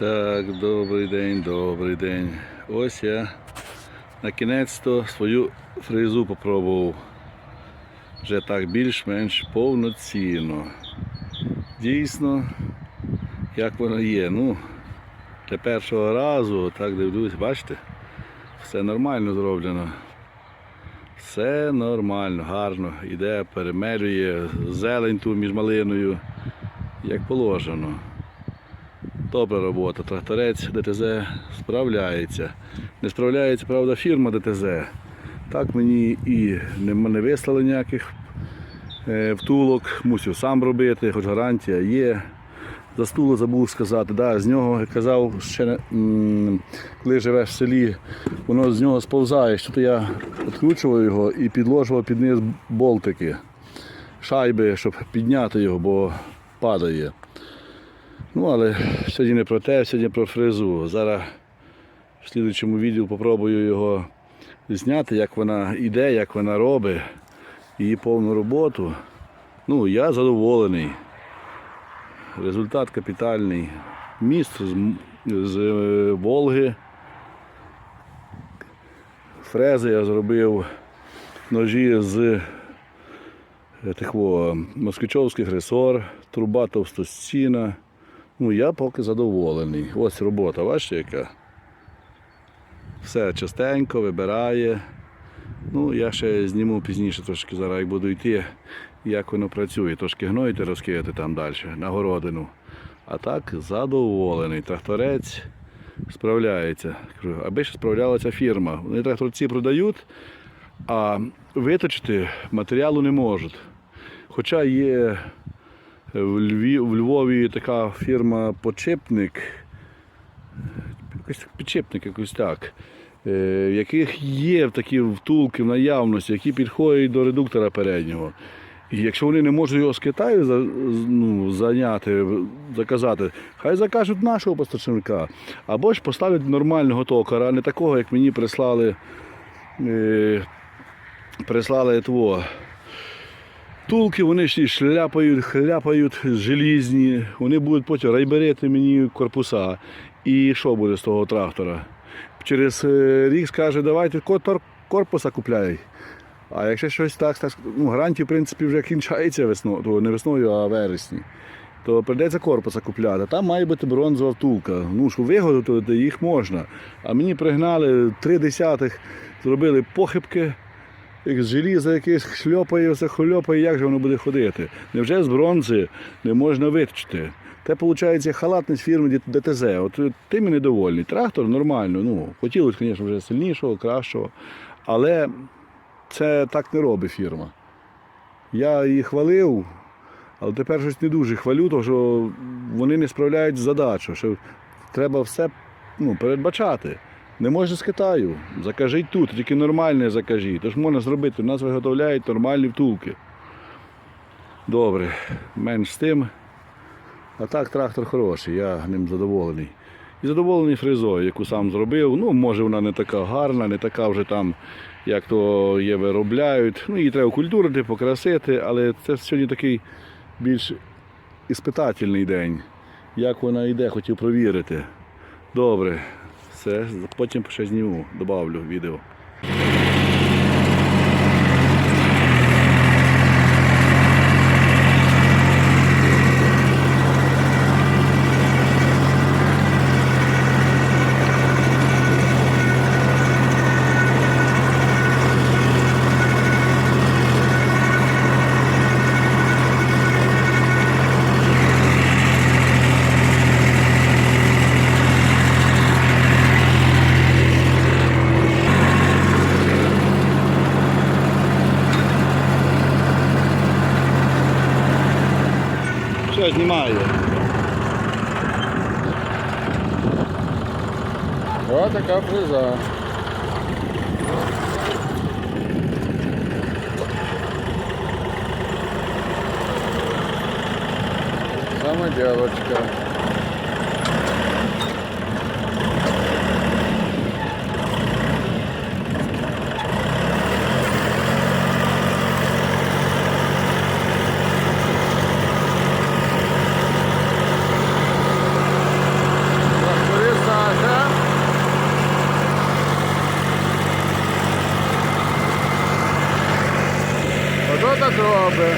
Так, добрий день, добрий день. Ось я на кінець-то свою фрезу попробував. Вже так більш-менш повноцінно. Дійсно, як воно є. Ну, для першого разу, так дивлюсь, бачите, все нормально зроблено. Все нормально, гарно. Іде, перемелює зелень ту між малиною, як положено. Добра робота. Тракторець ДТЗ справляється. Не справляється, правда, фірма ДТЗ. Так мені і не, вислали ніяких е, втулок, мусив сам робити, хоч гарантія є. За стуло забув сказати. Да, з нього казав, ще не- коли живеш в селі, воно з нього сповзає. Що то я відкручував його і підложував під низ болтики, шайби, щоб підняти його, бо падає. Ну, але сьогодні не про те, сьогодні про фрезу. Зараз в слідчому відео попробую його зняти, як вона йде, як вона робить, її повну роботу. Ну, я задоволений. Результат капітальний. Міст з, з е, Волги. Фрези я зробив ножі з е, москвичовських ресор, труба товстостіна. Ну, я поки задоволений. Ось робота, бачите, яка. Все частенько вибирає. Ну, я ще зніму пізніше трошки зараз, як буду йти, як воно працює. Трошки гноїти, розкидати там далі, на городину. А так задоволений. Тракторець справляється. Аби ще справлялася фірма. Вони тракторці продають, а виточити матеріалу не можуть. Хоча є в, Льві, в Львові така фірма Почепник, якось так, підчепник якось так, е, в яких є такі втулки в наявності, які підходять до редуктора переднього. І якщо вони не можуть його з Китаю за- ну, зайняти, заказати, хай закажуть нашого поставщика. Або ж поставлять нормального токара, а не такого, як мені прислали, е, прислали того. Втулки вони ж шляпають, хляпають желізні, вони будуть потім райберити мені корпуса. І що буде з того трактора? Через е, рік скаже, давайте корпуса купляй. А якщо щось так, так ну, гарантії, в принципі, вже кінчається весною, то не весною, а вересні, то прийдеться корпуса купляти. Там має бути бронзова втулка. Ну, що виготовити їх можна. А мені пригнали три десятих, зробили похибки, як з якесь шльопає, все хльопає, як же воно буде ходити? Невже з бронзи не можна виточити? Те, виходить, халатність фірми ДТЗ. От е, тим і недовольний. Трактор нормально, ну, хотілося, звісно, вже сильнішого, кращого. Але це так не робить фірма. Я її хвалив, але тепер щось не дуже хвалю, тому що вони не справляють з задачою, що треба все ну, передбачати. Не можна з Китаю. Закажіть тут, тільки нормальне закажіть. Тож можна зробити, у нас виготовляють нормальні втулки. Добре, менш з тим. А так трактор хороший, я ним задоволений. І задоволений фрезою, яку сам зробив. Ну, може вона не така гарна, не така вже там, як то є, виробляють. Ну, її треба культурити, покрасити, але це сьогодні такий більш іспитательний день. Як вона йде, хотів провірити. Добре, все, потім ще зніму, додавлю відео. Все, знімаю. Ось така фреза. Самоделочка. Що то зробить?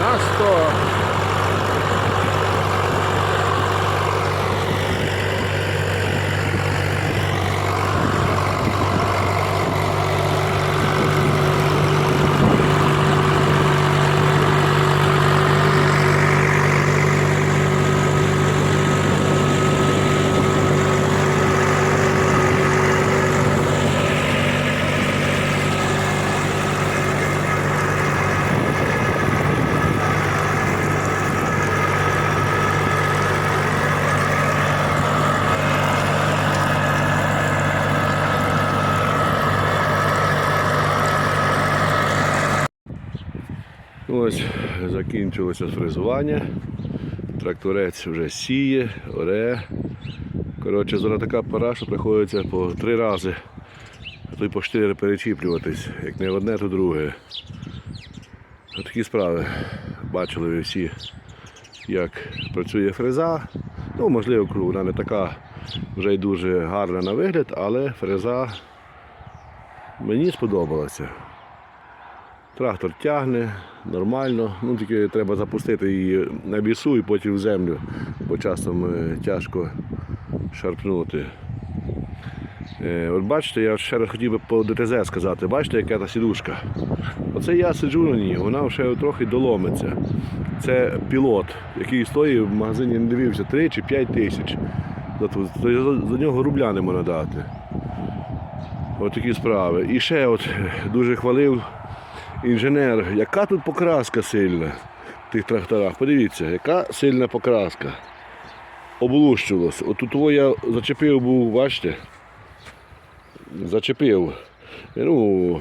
На 100. Ось закінчилося фрезування. Тракторець вже сіє, оре. Коротше, зараз така пора, що приходиться по три рази, а то й по чотири перечіплюватись. Як не одне, то друге. Такі справи. Бачили ви всі, як працює фреза. Ну, можливо, вона не така вже й дуже гарна на вигляд, але фреза мені сподобалася. Трактор тягне нормально, ну тільки треба запустити її на бісу і потім в землю, бо часом е, тяжко шарпнути. Е, От бачите, я ще раз хотів би по ДТЗ сказати, бачите, яка та сідушка. Оце я сиджу на ній, вона вже трохи доломиться. Це пілот, який стоїть в магазині, не дивився, 3 чи 5 тисяч. За, нього рубля не можна дати. Ось такі справи. І ще от е, дуже хвалив інженер, яка тут покраска сильна в тих тракторах. Подивіться, яка сильна покраска. Облущилось. От тут я зачепив був, бачите? Зачепив. Ну,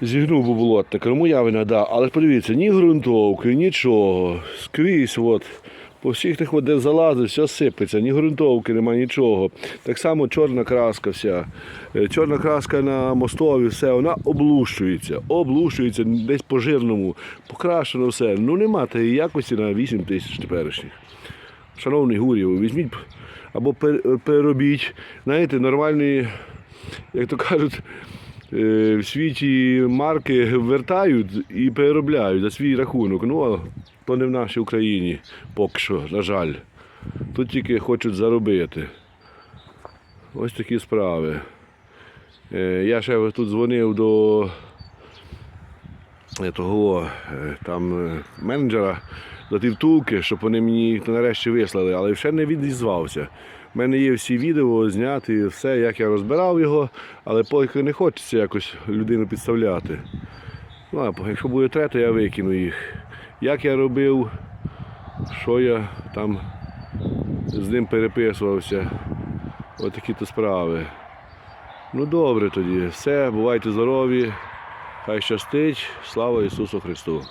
зігнув був болотник, кому я вина да. Але подивіться, ні ґрунтовки, нічого. Скрізь от. По всіх тих, де залазить, все сипеться, ні ґрунтовки, нема нічого. Так само чорна краска вся. Е, Чорна краска на мостові, все, вона облущується, облущується десь по жирному, покрашено все. Ну нема тієї якості на 8 тисяч теперішніх. Шановний Гурів, візьміть або переробіть, знаєте, нормальні, як то кажуть, в світі марки вертають і переробляють за свій рахунок. Ну, то не в нашій Україні поки що, на жаль. Тут тільки хочуть заробити. Ось такі справи. Е, Я ще тут дзвонив до е, того е, там е, менеджера за ті втулки, щоб вони мені нарешті вислали, але ще не відізвався. У мене є всі відео зняті, все, як я розбирав його, але поки не хочеться якось людину підставляти. Ну, а якщо буде треба, то я викину їх. Як я робив, що я там з ним переписувався. Ось такі то справи. Ну добре тоді. Все, бувайте здорові. Хай щастить. Слава Ісусу Христу!